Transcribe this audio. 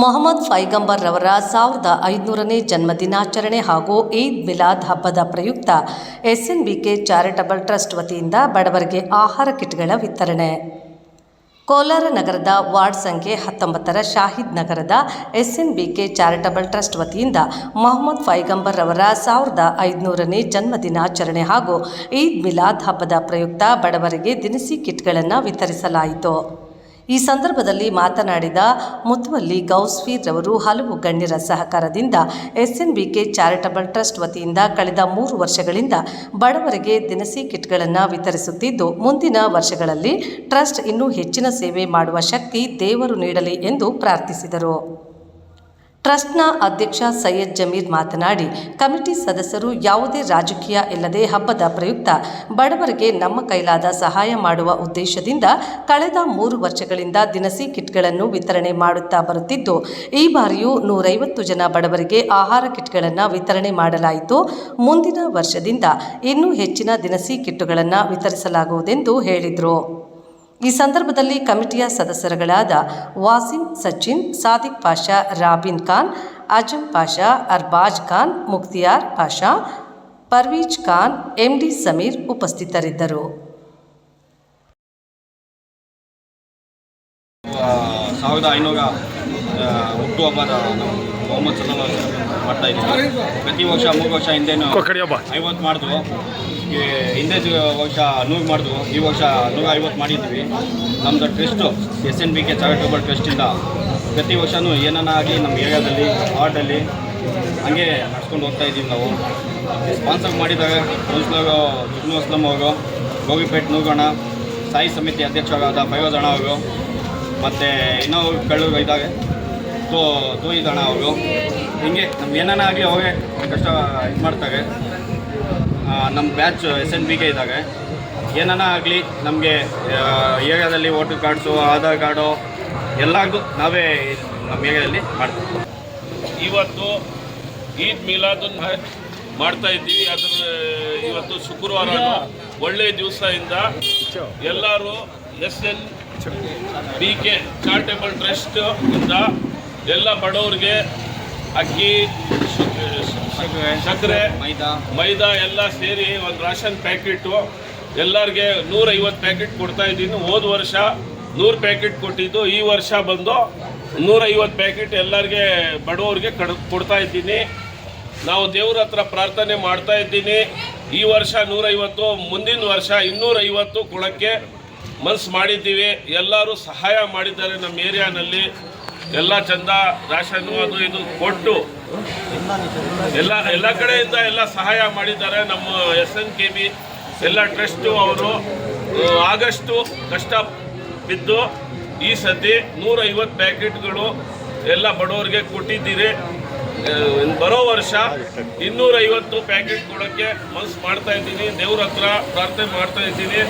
ಮೊಹಮ್ಮದ್ ಫೈಗಂಬರ್ ರವರ ಸಾವಿರದ ಐದುನೂರನೇ ಜನ್ಮದಿನಾಚರಣೆ ಹಾಗೂ ಈದ್ ಮಿಲಾದ್ ಹಬ್ಬದ ಪ್ರಯುಕ್ತ ಎಸ್ಎನ್ಬಿಕೆ ಚಾರಿಟಬಲ್ ಟ್ರಸ್ಟ್ ವತಿಯಿಂದ ಬಡವರಿಗೆ ಆಹಾರ ಕಿಟ್ಗಳ ವಿತರಣೆ. ಕೋಲಾರ ನಗರದ ವಾರ್ಡ್ ಸಂಖ್ಯೆ ಹತ್ತೊಂಬತ್ತರ ಶಾಹಿದ್ ನಗರದ ಎಸ್ಎನ್ಬಿಕೆ ಚಾರಿಟಬಲ್ ಟ್ರಸ್ಟ್ ವತಿಯಿಂದ ಮೊಹಮ್ಮದ್ ಫೈಗಂಬರ್ ರವರ ಸಾವಿರದ ಐದುನೂರನೇ ಜನ್ಮದಿನಾಚರಣೆ ಹಾಗೂ ಈದ್ ಮಿಲಾದ್ ಹಬ್ಬದ ಪ್ರಯುಕ್ತ ಬಡವರಿಗೆ ದಿನಸಿ ಕಿಟ್ಗಳನ್ನು ವಿತರಿಸಲಾಯಿತು. ಈ ಸಂದರ್ಭದಲ್ಲಿ ಮಾತನಾಡಿದ ಮುತ್ವಲ್ಲಿ ಗೌಸ್ಫೀರ್ ರವರು ಹಲವು ಗಣ್ಯರ ಸಹಕಾರದಿಂದ ಎಸ್ಎನ್ಬಿಕೆ ಚಾರಿಟಬಲ್ ಟ್ರಸ್ಟ್ ವತಿಯಿಂದ ಕಳೆದ ಮೂರು ವರ್ಷಗಳಿಂದ ಬಡವರಿಗೆ ದಿನಸಿ ಕಿಟ್ಗಳನ್ನು ವಿತರಿಸುತ್ತಿದ್ದು, ಮುಂದಿನ ವರ್ಷಗಳಲ್ಲಿ ಟ್ರಸ್ಟ್ ಇನ್ನೂ ಹೆಚ್ಚಿನ ಸೇವೆ ಮಾಡುವ ಶಕ್ತಿ ದೇವರು ನೀಡಲಿ ಎಂದು ಪ್ರಾರ್ಥಿಸಿದರು. ಟ್ರಸ್ಟ್ನ ಅಧ್ಯಕ್ಷ ಸೈಯದ್ ಜಮೀರ್ ಮಾತನಾಡಿ, ಕಮಿಟಿ ಸದಸ್ಯರು ಯಾವುದೇ ರಾಜಕೀಯ ಇಲ್ಲದೆ ಹಬ್ಬದ ಪ್ರಯುಕ್ತ ಬಡವರಿಗೆ ನಮ್ಮ ಕೈಲಾದ ಸಹಾಯ ಮಾಡುವ ಉದ್ದೇಶದಿಂದ ಕಳೆದ ಮೂರು ವರ್ಷಗಳಿಂದ ದಿನಸಿ ಕಿಟ್ಗಳನ್ನು ವಿತರಣೆ ಮಾಡುತ್ತಾ ಬರುತ್ತಿದ್ದು, ಈ ಬಾರಿಯೂ ನೂರೈವತ್ತು ಜನ ಬಡವರಿಗೆ ಆಹಾರ ಕಿಟ್ಗಳನ್ನು ವಿತರಣೆ ಮಾಡಲಾಯಿತು. ಮುಂದಿನ ವರ್ಷದಿಂದ ಇನ್ನೂ ಹೆಚ್ಚಿನ ದಿನಸಿ ಕಿಟ್ಟುಗಳನ್ನು ವಿತರಿಸಲಾಗುವುದೆಂದು ಹೇಳಿದರು. ಈ ಸಂದರ್ಭದಲ್ಲಿ ಕಮಿಟಿಯ ಸದಸ್ಯರುಗಳಾದ ವಾಸಿಂ ಸಚಿನ್ ಸಾದಿಕ್ ಪಾಷಾ ರಾಬಿನ್ ಖಾನ್ ಅಜಂ ಪಾಷಾ ಅರ್ಬಾಜ್ ಖಾನ್ ಮುಕ್ತಿಯಾರ್ ಪಾಷಾ ಪರ್ವೀಜ್ ಖಾನ್ ಎಂಡಿ ಸಮೀರ್ ಉಪಸ್ಥಿತರಿದ್ದರು. ಸಾವಿರದ ಐನೂರ ಮೊಹಮ್ಮದ್ ಸಲ್ಲ ಮಾಡ್ತಾ ಇದ್ದೀವಿ. ಪ್ರತಿ ವರ್ಷ ಮೂರು ವರ್ಷ ಹಿಂದೆನೂ ಐವತ್ತು ಮಾಡಿದ್ವು ಹಿಂದೆ ವರ್ಷ ನೂರು ಮಾಡಿದ್ವು. ಈ ವರ್ಷ ನೂರ ಐವತ್ತು ಮಾಡಿದ್ವಿ. ನಮ್ಮದು trust S N B K charitable ಟ್ರಸ್ಟಿಂದ ಪ್ರತಿ ವರ್ಷವೂ ಆಗಲಿ ನಮ್ಮ ಏರಿಯಾದಲ್ಲಿ, ವಾರ್ಡಲ್ಲಿ ಹಂಗೆ ನಡ್ಸ್ಕೊಂಡು ಹೋಗ್ತಾ ಇದ್ದೀವಿ ನಾವು. ಸ್ಪಾನ್ಸರ್ ಮಾಡಿದ್ದಾರೆ ಕೌನ್ಸಿಲರು ಜುಗ್ನು ಅಸ್ಲಂ ಅವರು, ಗೋವಿಪೇಟ್ ನೂಗಣ ಸಾಯಿ ಸಮಿತಿ ಅಧ್ಯಕ್ಷರಾದ ಫೈರೋಜ್ ಅಣ್ಣ ಅವರು, ಮತ್ತು ಇನ್ನೂ ಕಳ್ಳರು ಇದ್ದಾರೆ ತೋ, ತೋಯಿದಣ್ಣ ಅವರು. ಹಿಂಗೆ ನಮ್ಗೆ ಏನಾನ ಆಗಲಿ ಅವರೇ ಕಷ್ಟ ಇದು ಮಾಡ್ತಾರೆ. ನಮ್ಮ ಬ್ಯಾಚ್ ಎಸ್ ಎನ್ ಬಿಗೆ ಇದ್ದಾಗೆ ಏನಾನ ಆಗಲಿ, ನಮಗೆ ಏರಿಯಾದಲ್ಲಿ ವೋಟರ್ ಕಾರ್ಡ್ಸು ಆಧಾರ್ ಕಾರ್ಡು ಎಲ್ಲರಿಗೂ ನಾವೇ ನಮ್ಮ ಏರಿಯಾದಲ್ಲಿ ಮಾಡ್ತೀವಿ. ಇವತ್ತು ಈದ್ ಮಿಲಾದನ್ ಮಾಡ್ತಾ ಇದ್ದೀವಿ. ಅದ್ರ ಇವತ್ತು ಶುಕ್ರವಾರ ಒಳ್ಳೆಯ ದಿವಸದಿಂದ ಎಲ್ಲರೂ S N B K charitable trust ಇಂದ ಎಲ್ಲ ಬಡವರಿಗೆ ಅಕ್ಕಿ ಸಕ್ಕರೆ ಮೈದಾ. ಮೈದಾ ಎಲ್ಲ ಸೇರಿ ಒಂದು ರಾಷನ್ ಪ್ಯಾಕೆಟು ಎಲ್ಲರಿಗೆ ನೂರೈವತ್ತು ಪ್ಯಾಕೆಟ್ ಕೊಡ್ತಾ ಇದ್ದೀನಿ. ಹೋದ ವರ್ಷ ನೂರು ಪ್ಯಾಕೆಟ್ ಕೊಟ್ಟಿದ್ದು ಈ ವರ್ಷ ಬಂದು ನೂರೈವತ್ತು ಪ್ಯಾಕೆಟ್ ಎಲ್ಲರಿಗೆ ಬಡವರಿಗೆ ಕಡ್ ಕೊಡ್ತಾ ಇದ್ದೀನಿ. ನಾವು ದೇವ್ರ ಹತ್ರ ಪ್ರಾರ್ಥನೆ ಮಾಡ್ತಾ ಇದ್ದೀನಿ. ಈ ವರ್ಷ ನೂರೈವತ್ತು ಮುಂದಿನ ವರ್ಷ ಇನ್ನೂರೈವತ್ತು ಕೊಡೋಕ್ಕೆ ಮನ್ಸು ಮಾಡಿದ್ದೀವಿ. ಎಲ್ಲರೂ ಸಹಾಯ ಮಾಡಿದ್ದಾರೆ ನಮ್ಮ ಏರಿಯಾನಲ್ಲಿ. ಎಲ್ಲ ಚಂದ ರಾಷನ್ ಅದು ಇದು ಕೊಟ್ಟು ಎಲ್ಲ ಎಲ್ಲ ಕಡೆಯಿಂದ ಎಲ್ಲ ಸಹಾಯ ಮಾಡಿದ್ದಾರೆ ನಮ್ಮ ಎಸ್ ಎನ್ ಕೆ ಬಿ, ಎಲ್ಲ ಟ್ರಸ್ಟು ಅವರು. ಆಗಸ್ಟು ಕಷ್ಟ ಬಿದ್ದು ಈ ಸತಿ ನೂರೈವತ್ತು ಪ್ಯಾಕೆಟ್ಗಳು ಎಲ್ಲ ಬಡವರಿಗೆ ಕೊಟ್ಟಿದ್ದೀರಿ. ಬರೋ ವರ್ಷ ಇನ್ನೂರೈವತ್ತು ಪ್ಯಾಕೆಟ್ ಕೊಡೋಕ್ಕೆ ಮನಸ್ಸು ಮಾಡ್ತಾ ಇದ್ದೀನಿ. ದೇವ್ರ ಹತ್ರ ಪ್ರಾರ್ಥನೆ ಮಾಡ್ತಾ ಇದ್ದೀನಿ.